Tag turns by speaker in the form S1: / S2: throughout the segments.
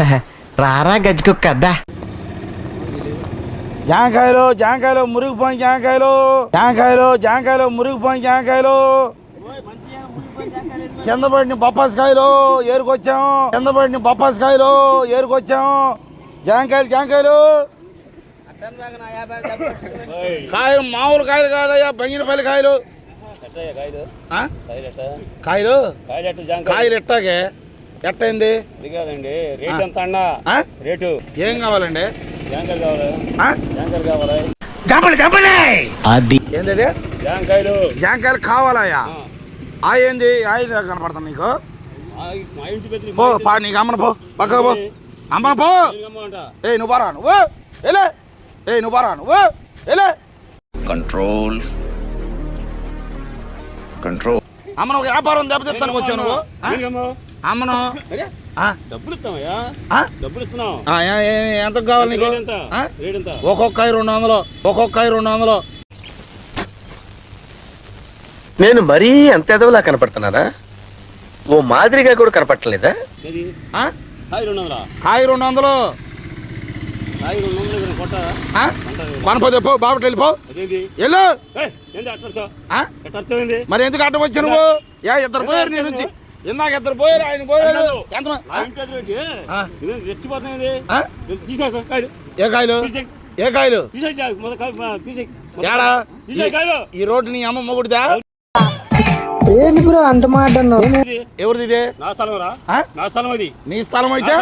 S1: రారా గజ్జికుక్క అద్దా
S2: జాంకాయలు జాంకాయలు మురిగిపోయిన జాంకాయలు జాంకాయలు జాంకాయలు మురిగిపోయిన జాంకాయలు. కింద పడిన బొప్పాసికాయలు ఏరుకొచ్చాం. కింద పడిన బొప్పాసికాయలు ఏరుకొచ్చాం. జాంకాయలు జాంకాయలు. కాయలు మామూలు కాయలు కాదయ్యా బంగినపల్లి కాయలు? కాయలు? కాయలు ఎట్టాగే? ఎట్టయింది?
S3: కాదండి. రేట్ ఎంత అన్న?
S2: ఆ?
S3: రేటు.
S2: ఏం కావాలండి?
S3: జాంకాయలు కావాలి? జాంకాయలు కావాలి?
S2: ఏంది
S3: జాంకాయలు.
S2: జాంకాయలు కావాలయ్యా ఆ. ఏంది? ఆయన కనపడతాను నీకు? పో పా నీకు అమ్మను పో. పక్క పో. అమ్మను పో. ఏ నువ్వు బారా నువ్వు? ఏలే ఏ నువ్వు బారా నువ్వు? ఏలే
S4: కంట్రోల్. కంట్రోల్.
S2: అమ్మను ఒక వ్యాపారం దెబ్బతిస్తానికి వచ్చావు నువ్వు? అమ్మను? ఆ?
S3: డబ్బులు ఇస్తామయ్యా ఇస్తున్నాం
S2: ఎంత కావాలి నీకు?
S3: ఎంత? ఎంత?
S2: రెండు వందలు ఒక్కొక్కాయి రెండు వందలు.
S1: నేను మరీ అంత ఎదవలా కనపడుతున్నారా ఓ మాదిరిగా కూడా కనపడలేదా
S3: ఏది?
S2: ఆ?
S3: హాయ్ రెండు వందలా?
S2: కాయ రెండు వందలు. చెప్పు వెళ్ళిపో. వెళ్ళు. మరి ఎందుకు అడ్డం వచ్చా నువ్వు? యా ఇద్దరు పోయారు నీ నుంచి. ఇందాక ఇద్దరు పోయారు ఆయన పోయారు. ఎంత
S3: రెచ్చిపోతుంది? తీసేస్తా
S2: ఏ కాయలు. ఏ కాయలు? ఈ రోడ్డు నీ అమ్మ మొగుడిదా?
S5: ఏంటి బ్రో అంత మాట
S2: ఎవరిది ఇదే?
S3: నా స్థలం రా
S2: ఆ?
S3: నా స్థలం అది
S2: నీ స్థలం అయితే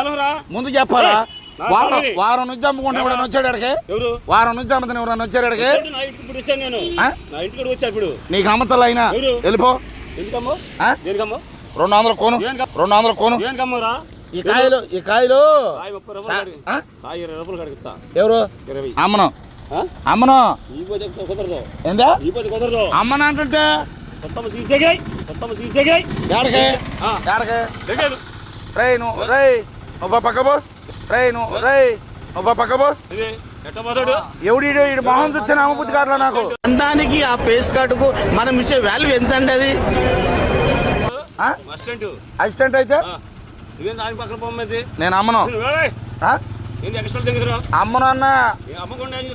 S2: ముందు
S3: నా
S2: వారం. వారం నుంచి అమ్ముకుంటే ఎవడన్నా వచ్చాడు
S3: ఎవరు?
S2: వారం నుంచి అమ్ముతాను ఎవరన్నా వచ్చాడు
S3: ఇప్పుడు వచ్చాను నేను.
S2: ఆ?
S3: నా ఇంటికి కూడా వచ్చా ఇప్పుడు.
S2: నీకు అమ్మతలు అయినా? వెళ్ళిపో.
S3: ఎందుకమ్మో?
S2: ఆ? రెండు వందలు కోను? రెండు వందలు కోను.
S3: రా
S2: ఈ కాయలు ఈ కాయలు. ఎవరు? అమ్మను? అమ్మను. ఏందా? అమ్మను అంటే
S3: కొత్తమ్మ తీసేగాయి కొత్తమ్మ తీసేగాయి
S2: ఏడకే
S3: ఆ.
S2: ఏడకే
S3: దగ్గర
S2: రేయ్ నువ్వు రేయ్. నువ్వు పక్కబో రేయ్ నువ్వు రేయ్. నువ్వు పక్కబో
S3: ఇది ఎట్ట పోతాడు?
S2: ఎవడీడు ఈడు? మొహం చూస్తే అమ్మబుద్ధి కావట్లా నాకు.
S6: దానికి ఆ పేస్ కార్డుకు మనం ఇచ్చే వాల్యూ ఎంత అండి అది?
S3: అసిస్టెంట్
S2: అయితే? నేను అమ్మను. అమ్మను అన్న.
S3: అమ్మకుండా ఏం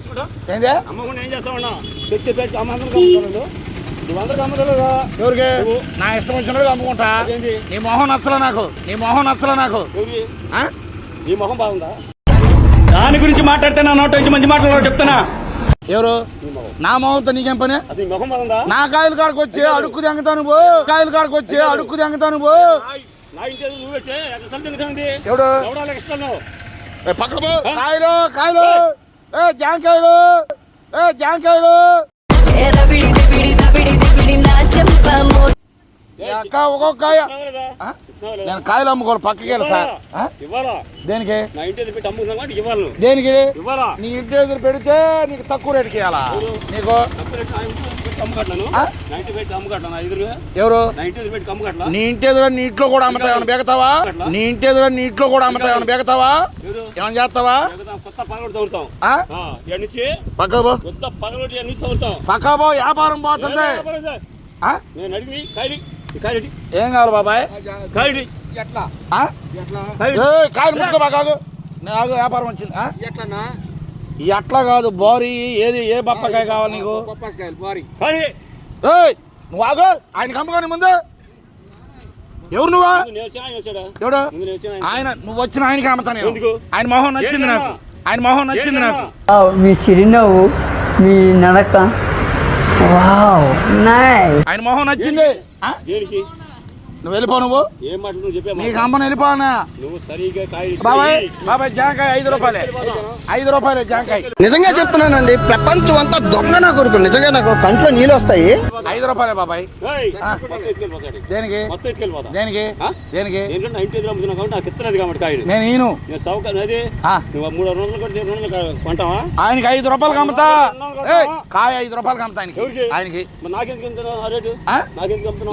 S3: అమ్మకుండా ఏం చేస్తామన్నా తెచ్చి పెట్టి
S2: ఎవరికి. నా ఇష్టం వచ్చినట్టు అమ్ముకుంటా. నీ మొహం నచ్చలే నాకు. నీ మొహం నచ్చలే నాకు?
S3: నీ మొహం బాగుందా?
S6: దాని గురించి మాట్లాడితే నా నోట నుంచి మంచి మాటలు చెప్తున్నా.
S2: ఎవరు?
S3: నీ
S2: మొహంతో నీకేం పని?
S3: అసలు నీ
S2: కాయలు కాడకు వచ్చి అడుక్కు తెంగుతాను పో. కాయలు కాడకు వచ్చి అడుక్కు తెంగుతాను పో. ఎవడు? పో. కాయలు కాయలు. ఏ? జాంకాయలు. ఏ జాంకాయలు. అక్క ఒక్కొక్క కాయ? నేను కాయలు అమ్ముకోవాలి పక్కకి వెళ్ళి సార్. దేనికి. దేనికి? నీ ఇంటి ఎదురు పెడితే నీకు తక్కువ రేటుకి ఇవ్వాలా? నీకు? ఎవరు?
S3: నా ఇంటి ఎదురు
S2: నీ ఇంటి ఎదురు నీ ఇంట్లో కూడా అమ్ముతావు? ఏమైనా బేగతావా? నీ ఇంటి ఎదురు నీ ఇంట్లో కూడా అమ్ముతావు? ఏమైనా బేగతావా? ఏమైనా చేస్తావా?
S3: ఎగదాం, కొత్త పగలొట్టి తవ్వుతాం.
S2: ఆ?
S3: ఇక్కడి నుంచి
S2: పక్క పో.
S3: కొత్త పగలొట్టి అన్ని తవ్వుతాం.
S2: పక్క పో వ్యాపారం పోతుంది?
S3: నేను అడిగి
S2: ఏం కావాలి బాబాయ్? కాయలు ముట్టుకో బాగా ఆగు. నేను ఆగు వ్యాపారం వచ్చింది. అట్లా కాదు బోరి ఏది ఏ బప్పకాయ కావాలి నీకు? నువ్వు ఆగు. ఆయన కమ్మగాని ముందు. ఎవరు నువ్వా? ఎవడు?
S3: ఆయన.
S2: నువ్వు వచ్చిన ఆయనకి అమ్ముతాను? ఆయన మొహం నచ్చింది నాకు. ఆయన మొహం నచ్చింది నాకు.
S5: మీ చిరునవ్వు మీ నడక వావ్ నైస్
S2: ఆయన మొహం నచ్చింది? ఆ?
S3: దేనికి?
S2: నువ్వు వెళ్ళిపో నువ్వు.
S3: ఏం నువ్వు చెప్పే
S2: నీకు. అమ్మని వెళ్ళిపోనా
S3: నువ్వు సరిగా
S2: బాబాయ్. బాబాయ్ జాంకాయ ఐదు రూపాయలే. ఐదు రూపాయలే జాంకాయ.
S6: నిజంగా చెప్తున్నానండి ప్రపంచం అంతా దొంగ నా కొడుకు. నిజంగా నాకు కంట్లో నీళ్ళు వస్తాయి.
S2: ఐదు రూపాయలే బాబాయ్. దేనికి? దేనికి?
S3: ఆ?
S2: దేనికి? నేను ఈను
S3: నేను సౌకర్యం అదే.
S2: ఆ.
S3: నువ్వు మూడు వందలు కొంటావా?
S2: ఆయనకి ఐదు రూపాయలు అమ్ముతా ఏయ్, కాయ ఐదు రూపాయలు అమ్ముతా ఆయనకి? ఆయనకి.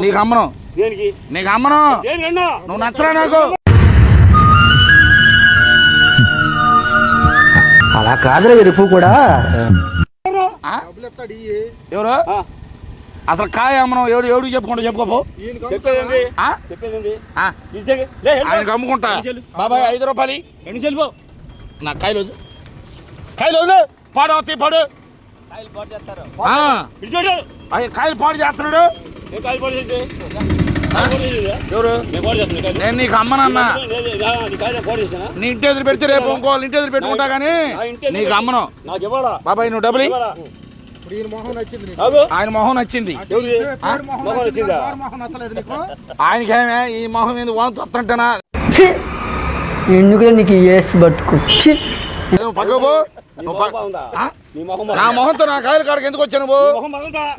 S2: నీకు అమ్మను.
S3: దేనికి?
S2: నీకు అమ్మను? నువ్వు నచ్చరా నాకు?
S6: అలా కాదురా రేపు కూడా?
S2: ఎవరు?
S3: ఆ,
S2: అసలు కాయ అమ్మనం ఎవడు ఎవడు చెప్పుకుంటా చెప్పుకోపో. ఆయనకు అమ్ముకుంటా? బాబాయ్ ఐదు రూపాయలు
S3: ఎన్ని చెల్లిపో
S2: నా కాయలు కాయలు వద్దు. పాడు అవుతాయి పాడు. కాయలు పాడు చేస్తున్నాడు
S3: నేను కాయలు పాడు చేస్తే కాయలు పాడు చేసేదా?
S2: ఎవరు?
S3: నేను
S2: నీకు అమ్మనన్నా.
S3: నీ
S2: ఇంటి ఎదురు పెడితే రేపు ఇంకో ఇంటి ఎదురు పెట్టుకుంటా కానీ నీకు అమ్మను. బాబాయ్ నువ్వు డబ్బులు. ఆయన మొహం నచ్చింది? ఆయనకేమే ఈ మొహం మీద వాంతి వస్తుంటేనా?
S5: ఛీ! ఎందుకులే నీకు ఈ ఏసు బతుకు?
S3: నీ?
S2: మొహంతో నా కాయలు కాడికి ఎందుకు వచ్చావు నువ్వు?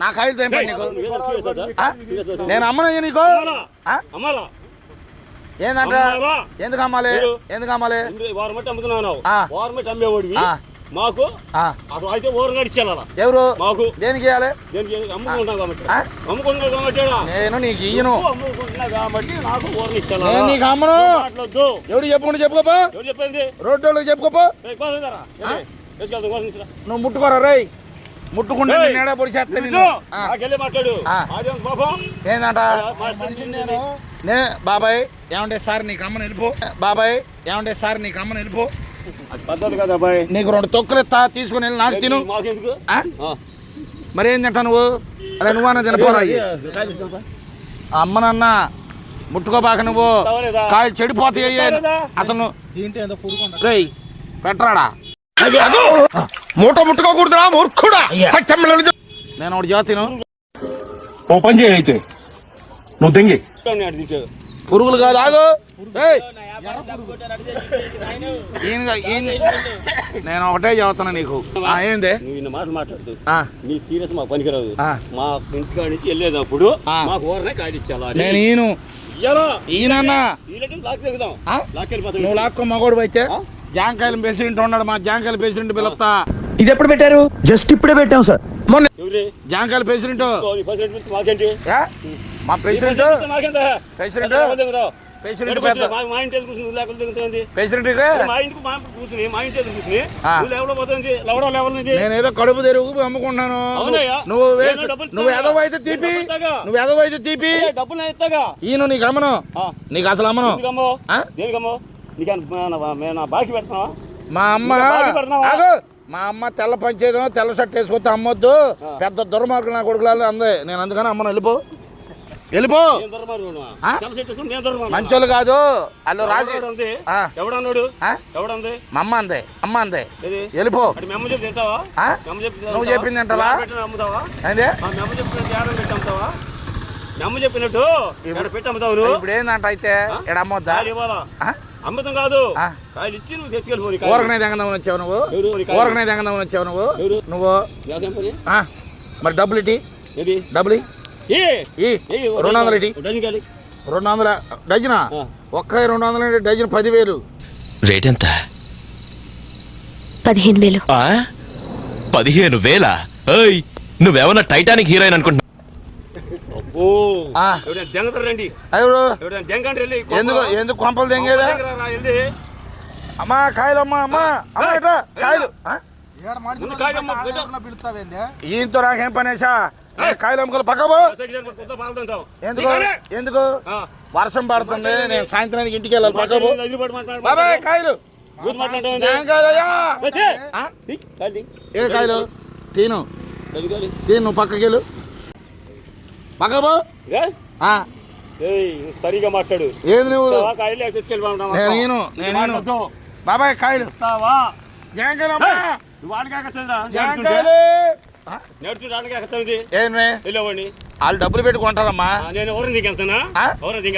S3: నీ
S2: కాయలతో ఏం పని నీకు? నేను అమ్మను నీకు? ఏందంట? ఎందుకు అమ్మాలి? ఎందుకు అమ్మాలి?
S3: మట్టి అమ్ముతున్నావు
S2: ఆ.
S3: వారం మట్టి అమ్మేవాడివి. మాకు అసలు అయితే ఊరు నడిచేయాల
S2: ఎవరు?
S3: మాకు.
S2: దేనికి ఇవ్వాలి
S3: దేనికి అమ్ముకుంటాం కాబట్టి? అమ్ముకుంటున్నావు కాబట్టి
S2: నేను నీకు ఇయ్యను.
S3: అమ్ముకుంటున్నా కాబట్టి నాకు ఊరు
S2: నేను నీకు అమ్మను. ఎవడు చెప్పుకుంటే చెప్పుకోపో?
S3: ఎవరు చెప్పింది?
S2: రోడ్డు వాళ్ళకి చెప్పుకోపో? నువ్వు ముట్టుకోరా రేయ్. ముట్టుకుంటే నేడ పొడి చేస్తా
S3: ఇటు. నాకెళ్ళి మాట్లాడు.
S2: ఆ.
S3: అదేం పాపం
S2: ఏందంట?
S3: మా ఇష్టం నేను.
S2: నే బాబాయ్ ఏమంటే సార్ నీకు అమ్మని వెళ్ళిపో. బాబాయ్ ఏమంటే సార్ నీకు అమ్మని వెళ్ళిపో.
S3: పద్ధతి కదా
S2: నీకు రెండు తొక్కులు ఎత్తా తీసుకుని వెళ్ళి నాకు తిను. మరి ఏం తింటా నువ్వు? అరే నువ్వన్నా తినపోరా? అమ్మనన్న ముట్టుకోబాక నువ్వు? కాయలు చెడిపోతాయి? అసలు రేయ్ పెట్టరాడా?
S6: మూట ముట్టుకోకూడదురా మూర్ఖుడా! పట్టమ్మలను
S2: నేను ఒకటి చేస్తాను.
S7: ఓ పని చేయి అయితే. నువ్వు దెంగి.
S2: పురుగులు కాదు ఆగు. ఈయన- నేను ఒకటే చెబుతున్నా నీకు. ఆ, ఏంది?
S3: నువ్వు ఇన్ని మాటలు మాట్లాడుతూ
S2: ఆ,
S3: నీ సీరియస్ మాకు పనికిరాదు.
S2: ఆ.
S3: మా ఇంటికాడ నుంచి వెళ్ళేటప్పుడు. మాకు ఊరనే
S2: నేను ఈయను.
S3: లాక్? లాక్ వెళ్ళిపోతాం
S2: నువ్వు లాక్కో మగోడు అయితే జాంకాయలు ప్రెసిడెంట్ ఉన్నాడు మా జాంకాయల ప్రెసిడెంట్ పిలుస్తా.
S6: ఇది ఎప్పుడు పెట్టారు? జస్ట్ ఇప్పుడే పెట్టాం సార్. మొన్న
S3: ఎవరి?
S2: జాంకాయల ప్రెసిడెంట్? మా ప్రెసిడెంట్? ప్రెసిడెంట్? ప్రెసిడెంట్?
S3: మా- ఇంటి కూర్చుని లేకుండా
S2: ప్రెసిడెంట్
S3: మా ఇంటికి మా కూర్చుని మా ఇంటి కూర్చుని పోతుంది ఇది
S2: నేను ఏదో? కడుపు తెరుగు అమ్ముకుంటున్నాను.
S3: అవునయ్యా.
S2: నువ్వు వేస్ట్ నువ్వు
S3: ఇస్తాగా.
S2: ఎదవైతే తీపి. నువ్వు ఎదవైతే తీపి.
S3: ఏ, డబ్బులు ఇస్తాగా
S2: ఈయన నీకు అమ్మను.
S3: ఆ.
S2: నీకు అసలు అమ్మను?
S3: దేనికమ్మో నీకు మేము నా బాకీ పెడతావా
S2: మా అమ్మ? ఆగు. మా అమ్మ తెల్ల పంచేదో తెల్ల షర్ట్ వేసుకొస్తే అమ్మొద్దు. పెద్ద దుర్మార్గం నా కొడుకులాలు అందే. నేను అందుకని అమ్మను వెళ్ళిపో. వెళ్ళిపో.
S3: నేను దొరమారు
S2: ఆ?
S3: చాలా సెట్ వేసుకుని నేను దొరమారు
S2: మంచోళ్ళు కాదు. వాళ్ళు రాజు ఆ.
S3: ఎవడన్నాడు?
S2: ఆ?
S3: ఎవడంది?
S2: మా అమ్మ అందే. అమ్మ అందే. వెళ్ళిపో.
S3: అటు మెమ్మ చెప్పి తింటావా?
S2: ఆ?
S3: మెమ్మ చెప్పి
S2: నువ్వు? చెప్పింది తింటావా?
S3: యాడ అమ్ముతావా?
S2: ఏంది?
S3: ఆ మెమ్మ చెప్పినట్టు యాడ పెట్టి అమ్ముతావా? మెమ్మ చెప్పినట్టు పెట్టి అమ్ముతావు నువ్వు?
S2: ఇప్పుడు ఏందంట అయితే? ఇక్కడ అమ్మొద్దా?
S3: కాయలు ఇవ్వాలా?
S2: ఆ?
S3: అమ్ముతాం కాదు.
S2: ఆ.
S3: కాయలు ఇచ్చి నువ్వు తెచ్చుకెళ్ళిపో నీ కాయలు.
S2: ఊరకనే తెగందామని వచ్చావు నువ్వు. ఊరకనే తెగందామని వచ్చావు నువ్వు? నువ్వు?
S3: నాకేం పని
S2: ఆ, మరి డబ్బులు ఇటీ?
S3: ఏది?
S2: డబ్బులు రెండు వందలు ఇటీ. రెండు వందల డజనా. ఒక్క రెండు వందలు అంటే డజన్ పదివేలు.
S8: రేట్ ఎంత?
S9: పదిహేను వేలు.
S8: ఆ? పదిహేను వేల? ఏయ్ నువ్వేమన్నా టైటానిక్ హీరోయిన్ అనుకుంటున్నా
S3: వెళ్ళి
S2: ఎందుకు ఎందుకు కొంపలు
S3: వెళ్ళి.
S2: అమ్మా కాయలు అమ్మా. అమ్మా అమ్మా ఇట్రా, కాయలు. ఈయనతో నాకేం పనేసా కాయలు అమ్ముకోవాలి పక్క పో.
S3: అసలు ఇది కొత్త పాలు తాగుతావు.
S2: ఎందుకు. ఎందుకు?
S3: ఆ.
S2: వర్షం పడుతుంది నేను సాయంత్రానికి ఇంటికి వెళ్ళాలి పక్క పో.
S3: ఐదు రూపాయలు మాట్లాడు,
S2: బాబాయ్. కాయలు? ఏం
S3: కాయలు
S2: తిను. తిను నువ్వు పక్కకి వెళ్ళు
S3: సరిగా మాట్లాడు.
S2: ఏంది నువ్వు?
S3: కాయలు?
S2: నేను నేను. బాబాయ్ కాయలు? జాంకాయలు. వాళ్ళు డబ్బులు పెట్టుకుంటారమ్మా
S3: నేను దిగెళ్తానా?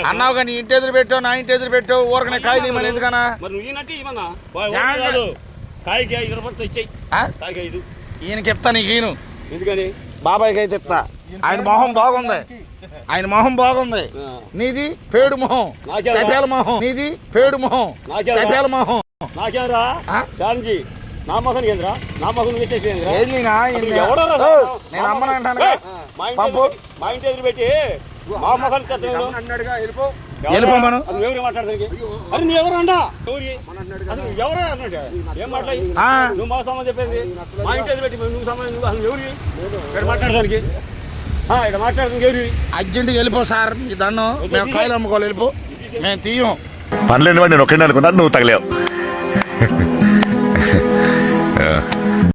S2: అన్నావు కానీ ఇంటి ఎదురు పెట్టావు నా ఇంటి ఎదురు పెట్టావు ఊరకనే కాయలు ఇవ్వమని ఎందుకన్నా?
S3: మరి నువ్వు ఈయనంటే ఇవ్వనా. కాయకి ఐదు రూపాయలతో ఇచ్చేయి
S2: ఆ?
S3: కాయకి ఐదు.
S2: ఈయనకి ఇస్తా నీకు ఈయను.
S3: ఎందుకని?
S2: బాబాయ్కి అయితే ఇస్తా ఆయన మొహం బాగుంది. ఆయన మొహం బాగుంది. నీది పేడు మొహం? తెపేల మొహం. నీది పేడు మొహం? తెపేల మొహం.
S3: నాకేంరా నా ఏంద్రా? నా
S2: ఏంది
S3: సార్?
S2: నేను అమ్మను అంటాను
S3: మా ఇంటి
S2: పంపు.
S3: మా ఇంటి ఎదురు పెట్టి మా మొఖానికి తెస్తాను
S2: వెళ్ళిపోమను.
S3: అసలు ఎవరు మాట్లాడతానికి? అరే నువ్వు ఎవరు అండా ఎవరి అసలు నువ్వు ఎవరా అన్నట్టు ఏం మాట్లాడి?
S2: ఆ.
S3: నువ్వు మా సమాధానం చెప్పేది? మా ఇంటి ఎదురు పెట్టి నువ్వు సమాధానం నువ్వు అసలు ఎవరి ఇక్కడ మాట్లాడడానికి ఆ, ఇక్కడ మాట్లాడుతుంది ఎవరు
S2: అర్జెంట్గా వెళ్ళిపో సార్. ఈ దండం మేము కాయలు అమ్ముకోవాలి వెళ్ళిపో. మేము తీయం.
S10: పనులేని వాడు నేను ఒక్కడే అనుకున్నాను నువ్వు తగలేవు.